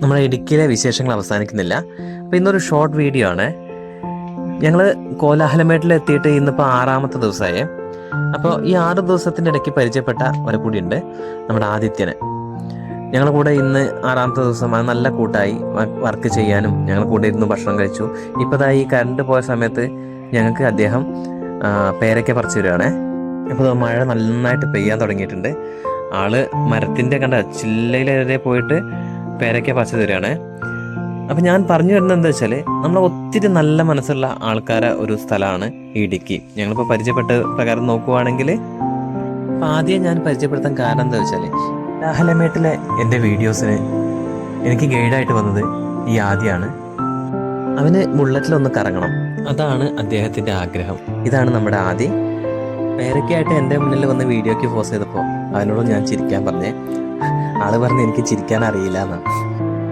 നമ്മുടെ ഇടുക്കിയിലെ വിശേഷങ്ങൾ അവസാനിക്കുന്നില്ല. അപ്പോൾ ഇന്നൊരു ഷോർട്ട് വീഡിയോ ആണ്. ഞങ്ങൾ കോലാഹലമേട്ടിൽ എത്തിയിട്ട് ഇന്നിപ്പോൾ ആറാമത്തെ ദിവസമായി അപ്പോൾ ഈ ആറ് ദിവസത്തിന്റെ ഇടയ്ക്ക് പരിചയപ്പെട്ട ഒരു കൂടിയുണ്ട് നമ്മുടെ ആദിത്യന്. ഞങ്ങളുടെ കൂടെ ഇന്ന് ആറാമത്തെ ദിവസം അത് നല്ല കൂട്ടായി വർക്ക് ചെയ്യാനും ഞങ്ങൾ കൂടെ ഇരുന്ന് ഭക്ഷണം കഴിച്ചു. ഇപ്പോൾ ഈ കറണ്ട് പോയ സമയത്ത് ഞങ്ങൾക്ക് അദ്ദേഹം പേരയ്ക്ക പറിച്ചു തരുവാണേ. ഇപ്പോൾ മഴ നന്നായിട്ട് പെയ്യാൻ തുടങ്ങിയിട്ടുണ്ട്. ആൾ മരത്തിന്റെ കണ്ട ചില്ലയിലെ പോയിട്ട് പേരയ്ക്ക പച്ച തരികയാണ് അപ്പം ഞാൻ പറഞ്ഞു വരുന്നത് എന്താ വെച്ചാൽ നമ്മൾ ഒത്തിരി നല്ല മനസ്സുള്ള ആൾക്കാരെ ഒരു സ്ഥലമാണ് ഇടുക്കി. ഞങ്ങളിപ്പോൾ പരിചയപ്പെട്ട പ്രകാരം നോക്കുവാണെങ്കിൽ അപ്പം ആദ്യം ഞാൻ പരിചയപ്പെടുത്താൻ കാരണം എന്താ വെച്ചാൽ ലാഹലമേട്ടിലെ എന്റെ വീഡിയോസിന് എനിക്ക് ഗൈഡായിട്ട് വന്നത് ഈ ആദ്യമാണ് അവന് ബുള്ളറ്റിലൊന്ന് കറങ്ങണം. അതാണ് അദ്ദേഹത്തിന്റെ ആഗ്രഹം. ഇതാണ് നമ്മുടെ ആദ്യം പേരൊക്കെയായിട്ട് എന്റെ മുന്നിൽ വന്ന് വീഡിയോയ്ക്ക് പോസ് ചെയ്തപ്പോൾ അവനോട് ഞാൻ ചിരിക്കാൻ പറഞ്ഞേ. ആൾ പറഞ്ഞ് എനിക്ക് ചിരിക്കാൻ അറിയില്ല എന്നാണ്.